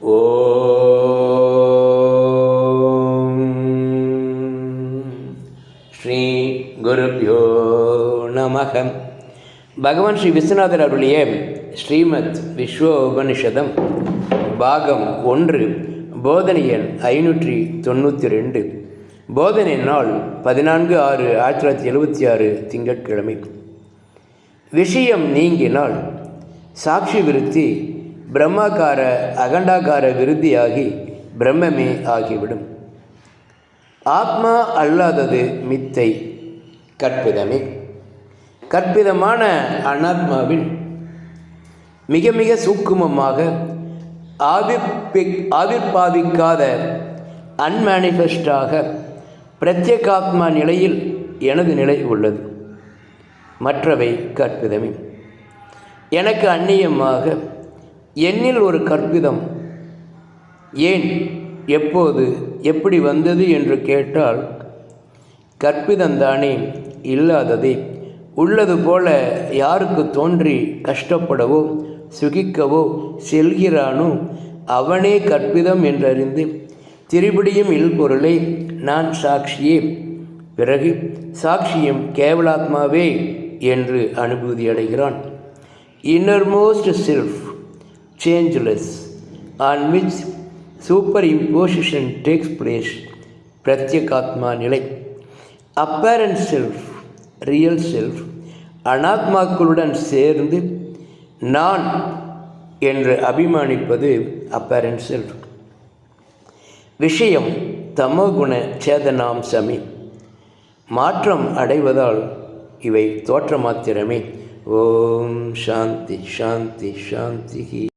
ஓம். ஸ்ரீ குருப்யோ நமக. பகவான் ஸ்ரீ விஸ்வநாதர் அருளிய ஸ்ரீமத் விஸ்வ உபனிஷதம் பாகம் ஒன்று போதனை எண் ஐநூற்றி தொண்ணூற்றி ரெண்டு. போதனை நாள் பதினான்கு ஆறு ஆயிரத்தி தொள்ளாயிரத்தி எழுபத்தி ஆறு திங்கட்கிழமை. விஷயம் நீங்கினால் சாட்சி விருத்தி பிரம்மாக்கார அகண்டாகார விருத்தியாகி பிரம்மமே ஆகிவிடும். ஆத்மா அல்லாதது மித்தை கற்பிதமே. கற்பிதமான அனாத்மாவின் மிக மிக சூக்குமமாக ஆவிர்பி ஆவிர்பாவிக்காத அன்மேனிஃபெஸ்டாக பிரத்யேகாத்மா நிலையில் எனது நிலை உள்ளது. மற்றவை கற்பிதமே. எனக்கு அந்நியமாக என்னில் ஒரு கற்பிதம். ஏன்? எப்போது? எப்படி வந்தது என்று கேட்டால் கற்பிதந்தானே இல்லாததே. உள்ளது போல யாருக்கு தோன்றி கஷ்டப்படவோ சுகிக்கவோ செல்கிறானோ அவனே கற்பிதம் என்றறிந்து திரிபடியும் இல்பொருளை நான் சாட்சியே. பிறகு சாட்சியும் கேவலாத்மாவே என்று அனுபூதி அடைகிறான். Innermost self changeless on which superimposition takes place பிரத்யேகாத்மா நிலை அப்பேரண்ட் செல்ஃப் ரியல் செல்ஃப் அனாத்மாக்களுடன் சேர்ந்து நான் என்று அபிமானிப்பது அப்பேரண்ட் செல்ஃப் விஷயம் தமோகுண சேதனாம்சமே மாற்றம் அடைவதால் இவை தோற்ற மாத்திரமே ஓம் சாந்தி சாந்தி சாந்தி